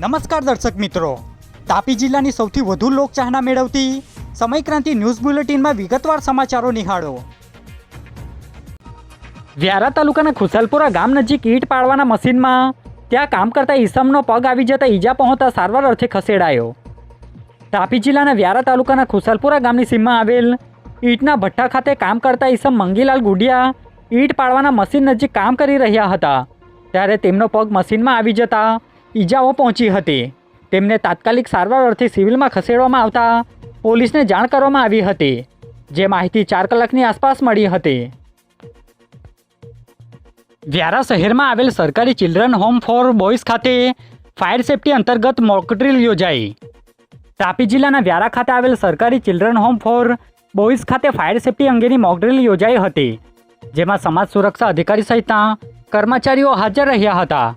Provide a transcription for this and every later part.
નમસ્કાર દર્શક મિત્રો. તાપી જિલ્લાની સૌથી વધુ લોકચાહના મેળવતી સમયક્રાંતિ ન્યૂઝ બુલેટિનમાં વિગતવાર સમાચારો નિહાળો. વ્યારા તાલુકાના ખુશાલપુરા ગામ નજીક ઈંટ પાડવાના મશીનમાં ત્યાં કામ કરતા ઈસમનો પગ આવી જતા ઈજા પહોંચતા સારવાર અર્થે ખસેડાયો. તાપી જિલ્લાના વ્યારા તાલુકાના ખુશાલપુરા ગામની સીમમાં આવેલ ઈંટના ભઠ્ઠા ખાતે કામ કરતા ઈસમ મંગીલાલ ગુડિયા ઈંટ પાડવાના મશીન નજીક કામ કરી રહ્યા હતા. ત્યારે તેમનો પગ મશીનમાં આવી જતા ઈજાઓ પહોંચી હતી. તેમને તાત્કાલિક સારવાર અર્થે સિવિલમાં ખસેડવામાં આવતા પોલીસને જાણ કરવામાં આવી હતી, જે માહિતી ચાર કલાકની આસપાસ મળી હતી. વ્યારા શહેરમાં આવેલ સરકારી ચિલ્ડ્રન હોમ ફોર બોયઝ ખાતે ફાયર સેફટી અંતર્ગત મોકડ્રીલ યોજાઈ. તાપી જિલ્લાના વ્યારા ખાતે આવેલ સરકારી ચિલ્ડ્રન હોમ ફોર બોયઝ ખાતે ફાયર સેફટી અંગેની મોકડ્રીલ યોજાઈ હતી, જેમાં સમાજ સુરક્ષા અધિકારી સહિતના કર્મચારીઓ હાજર રહ્યા હતા.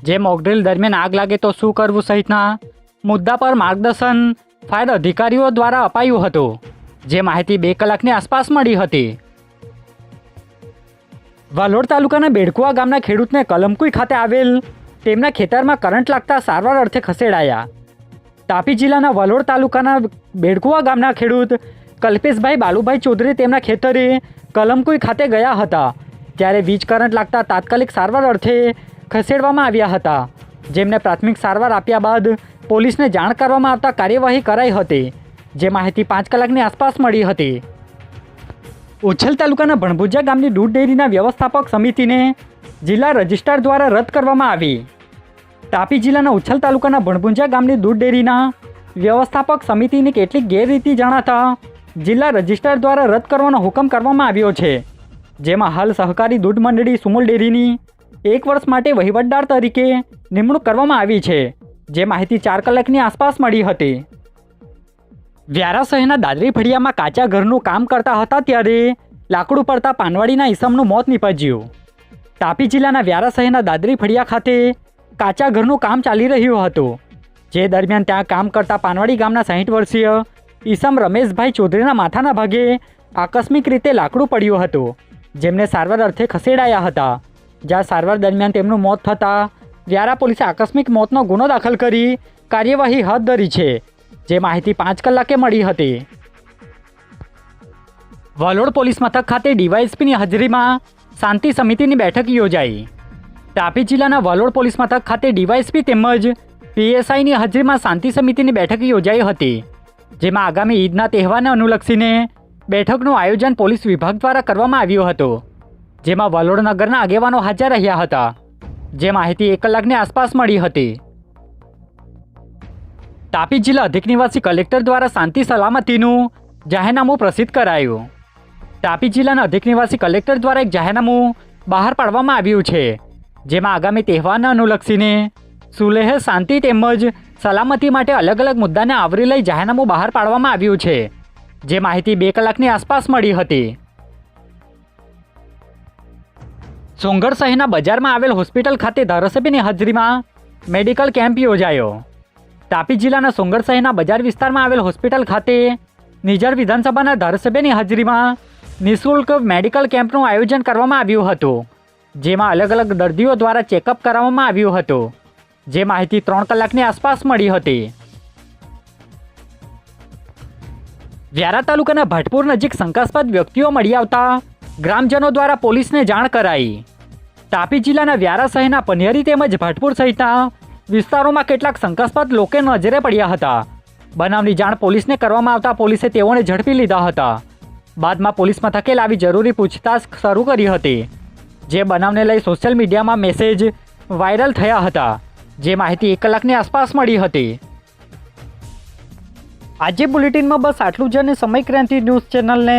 જે મોકડ્રીલ દરમિયાન આગ લાગે તો શું કરવું સહિતના મુદ્દા પર માર્ગદર્શન ફાયર અધિકારીઓ દ્વારા અપાયું હતું, જે માહિતી બે કલાકની આસપાસ મળી હતી. વાલોડ તાલુકાના બેડકુવા ગામના ખેડૂતને કલમકુઈ ખાતે આવેલ તેમના ખેતરમાં કરંટ લાગતા સારવાર અર્થે ખસેડાયા. તાપી જિલ્લાના વલોડ તાલુકાના બેડકુવા ગામના ખેડૂત કલ્પેશભાઈ બાલુભાઈ ચૌધરી તેમના ખેતરે કલમકુઈ ખાતે ગયા હતા, ત્યારે વીજ કરંટ લાગતા તાત્કાલિક સારવાર અર્થે ખસેડવામાં આવ્યા હતા. જેમને પ્રાથમિક સારવાર આપ્યા બાદ પોલીસને જાણ કરવામાં આવતા કાર્યવાહી કરાઈ હતી, જે માહિતી પાંચ કલાકની આસપાસ મળી હતી. ઉછલ તાલુકાના ભણભુજા ગામની દૂધ ડેરીના વ્યવસ્થાપક સમિતિને જિલ્લા રજિસ્ટ્રાર દ્વારા રદ કરવામાં આવી. તાપી જિલ્લાના ઉછલ તાલુકાના ભણભુંજા ગામની દૂધ ડેરીના વ્યવસ્થાપક સમિતિની કેટલીક ગેરરીતિ જણાતા જિલ્લા રજિસ્ટ્રાર દ્વારા રદ કરવાનો હુકમ કરવામાં આવ્યો છે, જેમાં હાલ સહકારી દૂધ મંડળી સુમુલ ડેરીની એક વર્ષ માટે વહીવટદાર તરીકે નિમણૂક કરવામાં આવી છે, જે માહિતી ચાર કલાકની આસપાસ મળી હતી. વ્યારા શહેરના દાદરી ફળિયામાં કાચા ઘરનું કામ કરતા હતા ત્યારે લાકડું પડતા પાનવાડીના ઈસમનું મોત નીપજ્યું. તાપી જિલ્લાના વ્યારા શહેરના દાદરી ફળિયા ખાતે કાચા ઘરનું કામ ચાલી રહ્યું હતું, જે દરમિયાન ત્યાં કામ કરતા પાનવાડી ગામના સાહીઠ વર્ષીય ઈસમ રમેશભાઈ ચૌધરીના માથાના ભાગે આકસ્મિક રીતે લાકડું પડ્યું હતું, જેમને સારવાર અર્થે ખસેડાયા હતા. જ્યાં સારવાર દરમિયાન તેમનું મોત થતાં વ્યારા પોલીસે આકસ્મિક મોતનો ગુનો દાખલ કરી કાર્યવાહી હાથ ધરી છે. જે માહિતી પાંચ કલાકે મળી હતી. વલોડ પોલીસ મથક ખાતે ડીવાયએસપીની હાજરીમાં શાંતિ સમિતિની બેઠક યોજાઈ. તાપી જિલ્લાના વલોડ પોલીસ મથક ખાતે ડીવાયએસપી તેમજ પીએસઆઈની હાજરીમાં શાંતિ સમિતિની બેઠક યોજાઈ હતી, જેમાં આગામી ઈદના તહેવારને અનુલક્ષીને બેઠકનું આયોજન પોલીસ વિભાગ દ્વારા કરવામાં આવ્યું હતું. જેમાં વલોડ નગરના આગેવાનો હાજર રહ્યા હતા. જે માહિતી એક કલાકની આસપાસ મળી હતી. તાપી જિલ્લા અધિક નિવાસી કલેક્ટર દ્વારા શાંતિ સલામતીનું જાહેરનામું પ્રસિદ્ધ કરાયું. તાપી જિલ્લાના અધિક નિવાસી કલેક્ટર દ્વારા એક જાહેરનામું બહાર પાડવામાં આવ્યું છે, જેમાં આગામી તહેવારને અનુલક્ષીને સુલેહ, શાંતિ તેમજ સલામતી માટે અલગ અલગ મુદ્દાને આવરી લઈ જાહેરનામું બહાર પાડવામાં આવ્યું છે, જે માહિતી બે કલાકની આસપાસ મળી હતી. સોંગઢ શહેરના બજારમાં આવેલ હોસ્પિટલ ખાતે ધારાસભ્યની હાજરીમાં મેડિકલ કેમ્પ યોજાયો. તાપી જિલ્લાના સોંગઢ શહેરના બજાર વિસ્તારમાં આવેલ હોસ્પિટલ ખાતે નિઝર વિધાનસભાના ધારાસભ્યની હાજરીમાં નિઃશુલ્ક મેડિકલ કેમ્પનું આયોજન કરવામાં આવ્યું હતું, જેમાં અલગ અલગ દર્દીઓ દ્વારા ચેકઅપ કરાવવામાં આવ્યું હતું, જે માહિતી ત્રણ કલાકની આસપાસ મળી હતી. વ્યારા તાલુકાના ભાટપુર નજીક શંકાસ્પદ વ્યક્તિઓ મળી આવતા ગ્રામજનો દ્વારા પોલીસને જાણ કરાઈ. તાપી જિલ્લાના વ્યારા શહેરના પનિયરી તેમજ ભાટપુર સહિતના વિસ્તારોમાં કેટલાક શંકાસ્પદ લોકો નજરે પડ્યા હતા. બનાવની જાણ પોલીસને કરવામાં આવતા પોલીસે તેઓને ઝડપી લીધા હતા. બાદમાં પોલીસ મથકે લાવી જરૂરી પૂછતાછ શરૂ કરી હતી. જે બનાવને લઈ સોશિયલ મીડિયામાં મેસેજ વાયરલ થયા હતા. જે માહિતી એક કલાકની આસપાસ મળી હતી. આજે બુલેટિનમાં બસ આટલું જ અને સમય ન્યૂઝ ચેનલને